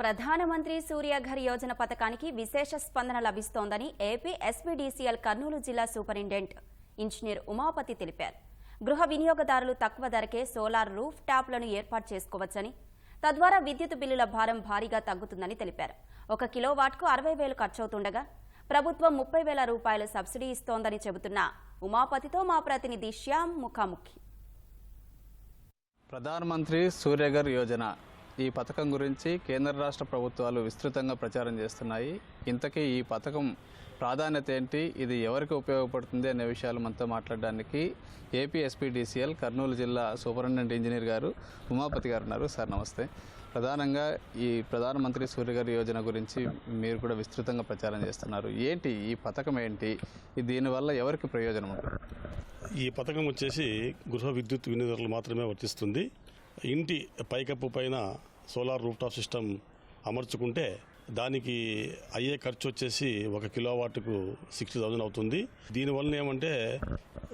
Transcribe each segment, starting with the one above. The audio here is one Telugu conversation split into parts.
ప్రధానమంత్రి సూర్యఘర్ యోజన పథకానికి విశేష స్పందన లభిస్తోందని ఏపీ ఎస్పీడీసీఎల్ కర్నూలు జిల్లా సూపరింటెండెంట్ ఇంజనీర్ ఉమాపతి తెలిపారు. గృహ వినియోగదారులు తక్కువ ధరకే సోలార్ రూఫ్ ట్యాప్లను ఏర్పాటు చేసుకోవచ్చని తద్వారా విద్యుత్ బిల్లుల భారం భారీగా తగ్గుతుందని తెలిపారు. ఒక కిలోవాట్కు అరవై వేలు ఖర్చవుతుండగా ప్రభుత్వం ముప్పై వేల రూపాయలు సబ్సిడీ ఇస్తోందని చెబుతున్న ఉమాపతితో మా ప్రతినిధి శ్యామ్ ముఖాముఖి. ప్రధానమంత్రి సూర్యఘర్ యోజన ఈ పథకం గురించి కేంద్ర రాష్ట్ర ప్రభుత్వాలు విస్తృతంగా ప్రచారం చేస్తున్నాయి. ఇంతకీ ఈ పథకం ప్రాధాన్యత ఏంటి? ఇది ఎవరికి ఉపయోగపడుతుంది అనే విషయాలు మనతో మాట్లాడడానికి ఏపీ ఎస్పీడీసీఎల్ కర్నూలు జిల్లా సూపరింటెండెంట్ ఇంజనీర్ గారు ఉమాపతి గారు ఉన్నారు. సార్ నమస్తే. ప్రధానంగా ఈ ప్రధానమంత్రి సూర్యగారి యోజన గురించి మీరు కూడా విస్తృతంగా ప్రచారం చేస్తున్నారు. ఏంటి ఈ పథకం ఏంటి? దీనివల్ల ఎవరికి ప్రయోజనం ఉంటుంది? ఈ పథకం వచ్చేసి గృహ విద్యుత్ వినియోగదారులు మాత్రమే వర్తిస్తుంది. ఇంటి పైకప్పు పైన సోలార్ రూఫ్టాప్ సిస్టమ్ అమర్చుకుంటే దానికి అయ్యే ఖర్చు వచ్చేసి ఒక కిలోవాట్కు సిక్స్టీ థౌజండ్ అవుతుంది. దీనివల్ల ఏమంటే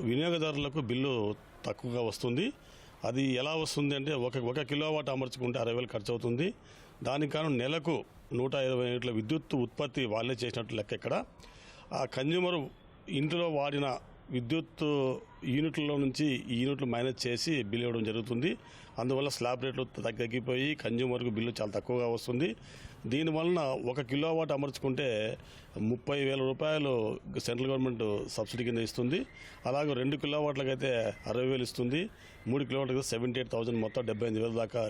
వినియోగదారులకు బిల్లు తక్కువగా వస్తుంది. అది ఎలా వస్తుంది అంటే ఒక ఒక కిలోవాట్ అమర్చుకుంటే అరవై వేలు ఖర్చు అవుతుంది. దానికి కాను నెలకు నూట ఇరవై యూనిట్ల విద్యుత్ ఉత్పత్తి వాళ్ళే చేసినట్టు లెక్క ఇక్కడ. ఆ కన్జ్యూమర్ ఇంటిలో వాడిన విద్యుత్ యూనిట్లలో నుంచి ఈ యూనిట్లు మైనస్ చేసి బిల్ ఇవ్వడం జరుగుతుంది. అందువల్ల స్లాబ్ రేట్లు తగ్గిపోయి కన్జ్యూమర్కు బిల్లు చాలా తక్కువగా వస్తుంది. దీనివలన ఒక కిలోవాట్ అమర్చుకుంటే ముప్పై వేల రూపాయలు సెంట్రల్ గవర్నమెంట్ సబ్సిడీ కింద ఇస్తుంది. అలాగే రెండు కిలోవాట్లకు అయితే అరవై వేలు ఇస్తుంది. మూడు కిలోవాట్లకి సెవెంటీ ఎయిట్ థౌసండ్ మొత్తం డెబ్బై ఐదు వేల దాకా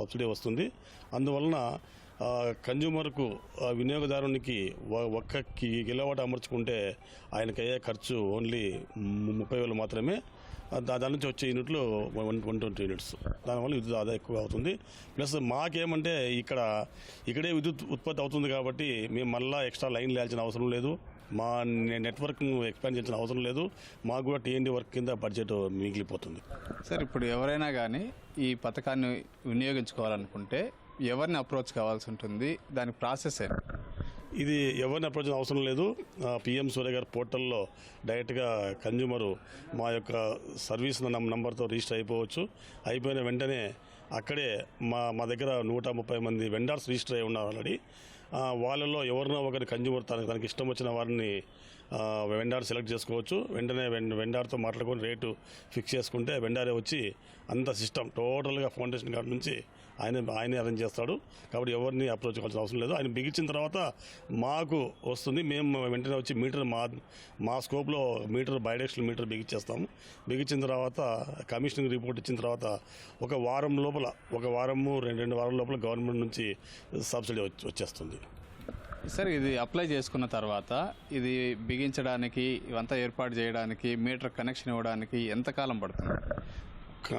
సబ్సిడీ వస్తుంది. అందువలన కన్జ్యూమర్కు వినియోగదారునికి ఒక్క కి- కిలోవాట్ అమర్చుకుంటే ఆయనకి అయ్యే ఖర్చు ఓన్లీ ముప్పై వేలు మాత్రమే. దాని నుంచి వచ్చే యూనిట్లు వన్ వన్ ట్వంటీ యూనిట్స్. దానివల్ల విద్యుత్ ఆదా ఎక్కువ అవుతుంది. ప్లస్ మాకేమంటే ఇక్కడ ఇక్కడే విద్యుత్ ఉత్పత్తి అవుతుంది కాబట్టి మేము మళ్ళీ ఎక్స్ట్రా లైన్ లేల్చిన అవసరం లేదు. మా నె- నెట్వర్క్ను ఎక్స్పాండ్ చేయాల్సిన అవసరం లేదు. మాకు కూడా టీఎన్డీ వర్క్ కింద బడ్జెట్ మిగిలిపోతుంది. సార్ ఇప్పుడు ఎవరైనా కానీ ఈ పథకాన్ని వినియోగించుకోవాలనుకుంటే ఎవరిని అప్రోచ్ కావాల్సి ఉంటుంది? దాని ప్రాసెస్ ఏంటి? ఇది ఎవరిని అప్రోచ్ అవసరం లేదు. పిఎం సూర్య గారి పోర్టల్లో డైరెక్ట్గా కన్జ్యూమరు మా యొక్క సర్వీస్ నంబర్తో రిజిస్టర్ అయిపోవచ్చు. అయిపోయిన వెంటనే అక్కడే మా మా దగ్గర నూట ముప్పై మంది వెండర్స్ రిజిస్టర్ అయి ఉన్నారు ఆల్రెడీ వాళ్ళలో ఎవరినో ఒకరిని కన్జ్యూమర్ తనకు తనకి ఇష్టం వచ్చిన వారిని వెండార్ సెలెక్ట్ చేసుకోవచ్చు. వెంటనే వెండార్తో మాట్లాడుకొని రేటు ఫిక్స్ చేసుకుంటే వెండారే వచ్చి అంత సిస్టమ్ టోటల్గా ఫౌండేషన్ కార్డు నుంచి ఆయన ఆయనే అరేంజ్ చేస్తాడు. కాబట్టి ఎవరిని అప్రోచ్ కావాల్సిన అవసరం లేదు. ఆయన బిగించిన తర్వాత మాకు వస్తుంది. మేము వెంటనే వచ్చి మీటర్ మా మా స్కోప్లో మీటర్ బయోడెక్స్టల్ మీటర్ బిగించేస్తాము బిగించిన తర్వాత కమిషనింగ్ రిపోర్ట్ ఇచ్చిన తర్వాత ఒక వారం లోపల ఒక వారము రెండు రెండు వారం లోపల గవర్నమెంట్ నుంచి సబ్సిడీ వచ్చి- వచ్చేస్తుంది. సార్ ఇది అప్లై చేసుకున్న తర్వాత ఇది బిగించడానికి ఇవంతా ఏర్పాటు చేయడానికి మీటర్ కనెక్షన్ ఇవ్వడానికి ఎంతకాలం పడుతుంది?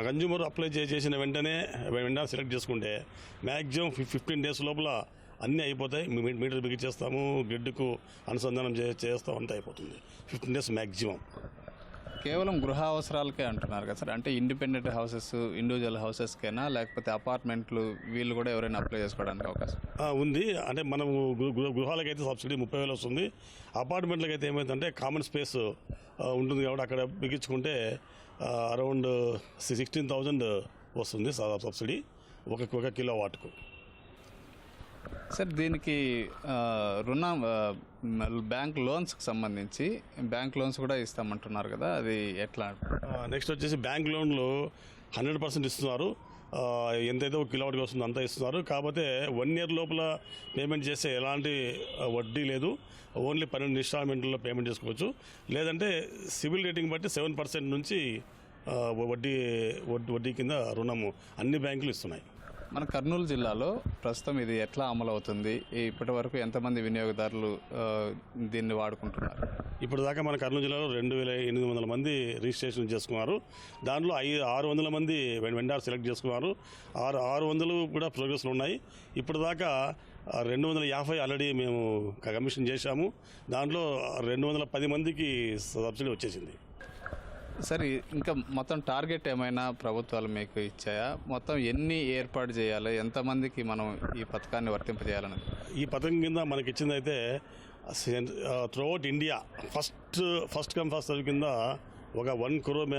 కన్జ్యూమర్ అప్లై చే- చేసిన వెంటనే వెంటనే సెలెక్ట్ చేసుకుంటే మ్యాక్సిమం ఫిఫ్టీన్ డేస్ లోపల అన్నీ అయిపోతాయి. మీ- మీటర్ బిగించేస్తాము గ్రిడ్కు అనుసంధానం చే చేస్తాం అంతా అయిపోతుంది. ఫిఫ్టీన్ డేస్ మ్యాక్సిమం కేవలం గృహ అవసరాలకే అంటున్నారు కదా సార్. అంటే ఇండిపెండెంట్ హౌసెస్ ఇండివిజువల్ హౌసెస్కేనా? లేకపోతే అపార్ట్మెంట్లు వీళ్ళు కూడా ఎవరైనా అప్లై చేసుకోవడానికి అవకాశం ఉంది? అంటే మనం గృహాలకైతే సబ్సిడీ ముప్పై వేలు వస్తుంది. అపార్ట్మెంట్లకు అయితే ఏమైందంటే కామన్ స్పేస్ ఉంటుంది కాబట్టి అక్కడ బిగించుకుంటే అరౌండ్ సిక్స్టీన్ థౌజండ్ వస్తుంది సబ్సిడీ. ఒక ఒక కిలో వాట్కు. సార్ దీనికి రుణ రుణం బ్యాంక్ లోన్స్కి సంబంధించి బ్యాంక్ లోన్స్ కూడా ఇస్తామంటున్నారు కదా అది ఎట్లా? నెక్స్ట్ వచ్చేసి బ్యాంక్ లోన్లు హండ్రెడ్ పర్సెంట్ ఇస్తున్నారు. ఎంతైతే ఒక కిలోవాట్కి వస్తుందో అంతా ఇస్తున్నారు. కాకపోతే వన్ ఇయర్ లోపల పేమెంట్ చేస్తే ఎలాంటి వడ్డీ లేదు. ఓన్లీ పన్నెండు ఇన్స్టాల్మెంట్లో పేమెంట్ చేసుకోవచ్చు. లేదంటే సివిల్ రేటింగ్ బట్టి సెవెన్ పర్సెంట్ నుంచి వడ్డీ వడ్డీ వడ్డీ కింద రుణము అన్ని బ్యాంకులు ఇస్తున్నాయి. మన కర్నూలు జిల్లాలో ప్రస్తుతం ఇది ఎట్లా అమలు అవుతుంది ఇప్పటి వరకు ఎంతమంది వినియోగదారులు దీన్ని వాడుకుంటున్నారు? ఇప్పుడు దాకా మన కర్నూలు జిల్లాలో రెండు వేల ఎనిమిది వందల మంది రిజిస్ట్రేషన్ చేసుకున్నారు. దాంట్లో ఐదు ఆరు వందల మంది వెండార్ సెలెక్ట్ చేసుకున్నారు. ఆరు ఆరు వందలు కూడా ప్రోగ్రెస్లు ఉన్నాయి. ఇప్పుడు దాకా రెండు వందల యాభై ఆల్రెడీ మేము కమిషన్ చేశాము. దాంట్లో రెండు వందల పది మందికి సబ్సిడీ వచ్చేసింది. సార్ ఇంకా మొత్తం టార్గెట్ ఏమైనా ప్రభుత్వాలు మీకు ఇచ్చాయా? మొత్తం ఎన్ని ఏర్పాటు చేయాలి? ఎంతమందికి మనం ఈ పథకాన్ని వర్తింపజేయాలని ఈ పథకం కింద మనకి ఇచ్చింది అయితే throughout India first first come first serve కింద ఒక వన్ క్రోర్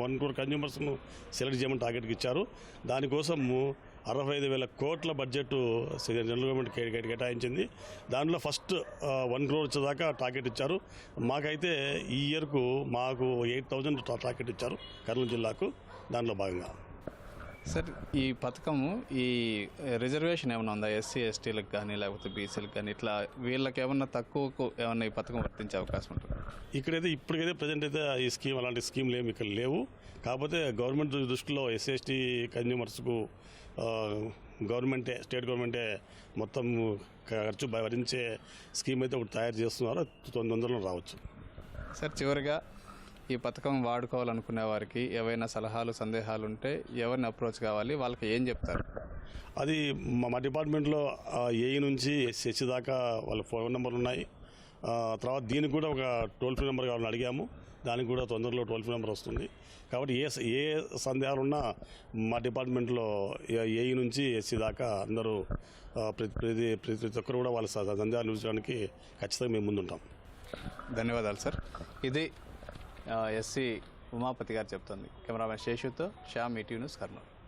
వన్ క్రోర్ కన్జ్యూమర్స్ను సెలెక్ట్ చేయమని టార్గెట్కి ఇచ్చారు. దానికోసము అరవై ఐదు వేల కోట్ల బడ్జెట్ జనరల్ గవర్నమెంట్ కేటాయించింది. దానిలో ఫస్ట్ వన్ క్రోర్ వచ్చేదాకా టార్గెట్ ఇచ్చారు. మాకైతే ఈ ఇయర్కు మాకు ఎయిట్ థౌజండ్ టార్గెట్ ఇచ్చారు కర్నూలు జిల్లాకు. దాంట్లో భాగంగా సార్ ఈ పథకము ఈ రిజర్వేషన్ ఏమైనా ఉందా? ఎస్సీ ఎస్టీలకు కానీ లేకపోతే బీసీలకు కానీ ఇట్లా వీళ్ళకి ఏమన్నా తక్కువకు ఏమన్నా ఈ పథకం వర్తించే అవకాశం ఉంటుంది? ఇక్కడైతే ఇప్పటికైతే ప్రజెంట్ అయితే ఈ స్కీమ్ అలాంటి స్కీమ్లు ఏమి ఇక్కడ లేవు. కాకపోతే గవర్నమెంట్ దృష్టిలో ఎస్సీ ఎస్టీ కన్జ్యూమర్స్కు గవర్నమెంటే స్టేట్ గవర్నమెంటే మొత్తం ఖర్చు భరించే స్కీమ్ అయితే ఒకటి తయారు చేస్తున్నారు. తొందరలో రావచ్చు. సార్ చివరిగా ఈ పథకం వాడుకోవాలనుకునే వారికి ఏవైనా సలహాలు సందేహాలు ఉంటే ఎవరిని అప్రోచ్ కావాలి? వాళ్ళకి ఏం చెప్తారు? అది మా డిపార్ట్మెంట్లో ఏఈ నుంచి ఎస్సీ దాకా వాళ్ళ ఫోన్ నెంబర్లు ఉన్నాయి తర్వాత దీనికి కూడా ఒక టోల్ ఫ్రీ నెంబర్ కావాలని అడిగాము. దానికి కూడా తొందరలో టోల్ ఫ్రీ నెంబర్ వస్తుంది. కాబట్టి ఏ ఏ సందేహాలు ఉన్నా మా డిపార్ట్మెంట్లో ఏఈ నుంచి ఎస్సీ దాకా అందరూ ప్రతి ప్రతి ప్రతి ప్రతి ఒక్కరు కూడా వాళ్ళ సందేహాలు చూపించడానికి ఖచ్చితంగా మేము ముందుంటాం. ధన్యవాదాలు సార్. ఇది ఎస్సీ ఉమాపతి గారు చెప్తుంది. కెమెరామెన్ శేషుతో శ్యామ్ ఈటీవ్ న్యూస్ కర్నూలు.